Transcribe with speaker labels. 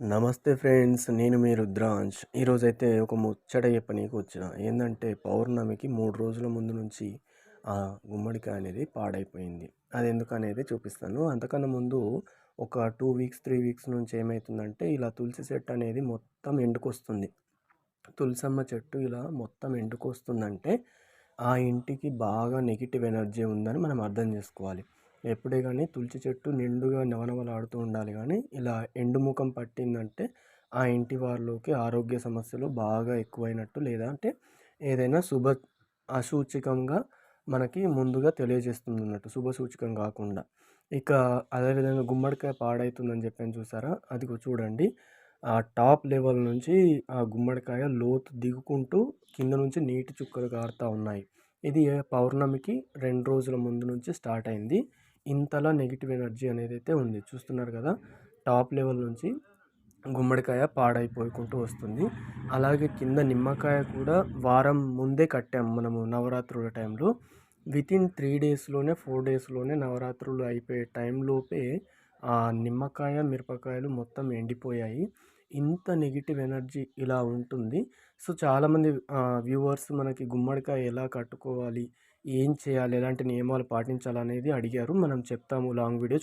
Speaker 1: నమస్తే ఫ్రెండ్స్ నేను మీ రుద్రాంశ్. ఈరోజైతే ఒక ముచ్చట చెప్పనీకి వచ్చిన ఏంటంటే పౌర్ణమికి మూడు రోజుల ముందు నుంచి ఆ గుమ్మడికాయ అనేది పాడైపోయింది. అది ఎందుకనేది చూపిస్తాను. అంతకన్నా ముందు ఒక టూ వీక్స్ త్రీ వీక్స్ నుంచి ఏమవుతుందంటే ఇలా తులసి చెట్టు అనేది మొత్తం ఎండుకొస్తుంది. తులసమ్మ చెట్టు ఇలా మొత్తం ఎండుకొస్తుందంటే ఆ ఇంటికి బాగా నెగిటివ్ ఎనర్జీ ఉందని మనం అర్థం చేసుకోవాలి. ఎప్పుడే కానీ తులసి చెట్టు నిండుగా నవనవలాడుతూ ఉండాలి కానీ ఇలా ఎండుముఖం పట్టిందంటే ఆ ఇంటి వారిలోకి ఆరోగ్య సమస్యలు బాగా ఎక్కువైనట్టు లేదా అంటే ఏదైనా శుభ అసూచికంగా మనకి ముందుగా తెలియజేస్తుంది అన్నట్టు శుభసూచకం కాకుండా. ఇక అదేవిధంగా గుమ్మడికాయ పాడవుతుందని చెప్పాను చూసారా? అది చూడండి. ఆ టాప్ లెవెల్ నుంచి ఆ గుమ్మడికాయ లోతు దిగుకుంటూ కింద నుంచి నీటి చుక్కలు కారుతూ ఉన్నాయి. ఇది పౌర్ణమికి రెండు రోజుల ముందు నుంచి స్టార్ట్ అయింది. ఇంతలా నెగిటివ్ ఎనర్జీ అనేది అయితే ఉంది. చూస్తున్నారు కదా టాప్ లెవెల్ నుంచి గుమ్మడికాయ పాడైపోకుంటూ వస్తుంది. అలాగే కింద నిమ్మకాయ కూడా వారం ముందే కట్టాము మనము నవరాత్రుల టైంలో. విత్ ఇన్ త్రీ డేస్లోనే ఫోర్ డేస్లోనే నవరాత్రులు అయిపోయే టైంలోపే ఆ నిమ్మకాయ మిరపకాయలు మొత్తం ఎండిపోయాయి. ఇంత నెగిటివ్ ఎనర్జీ ఇలా ఉంటుంది. సో చాలామంది వ్యూవర్స్ మనకి గుమ్మడికాయ ఎలా కట్టుకోవాలి ఏం చేయాలి ఎలాంటి నియమాలు పాటించాలి అనేది అడిగారు. మనం చెప్తాము. Long video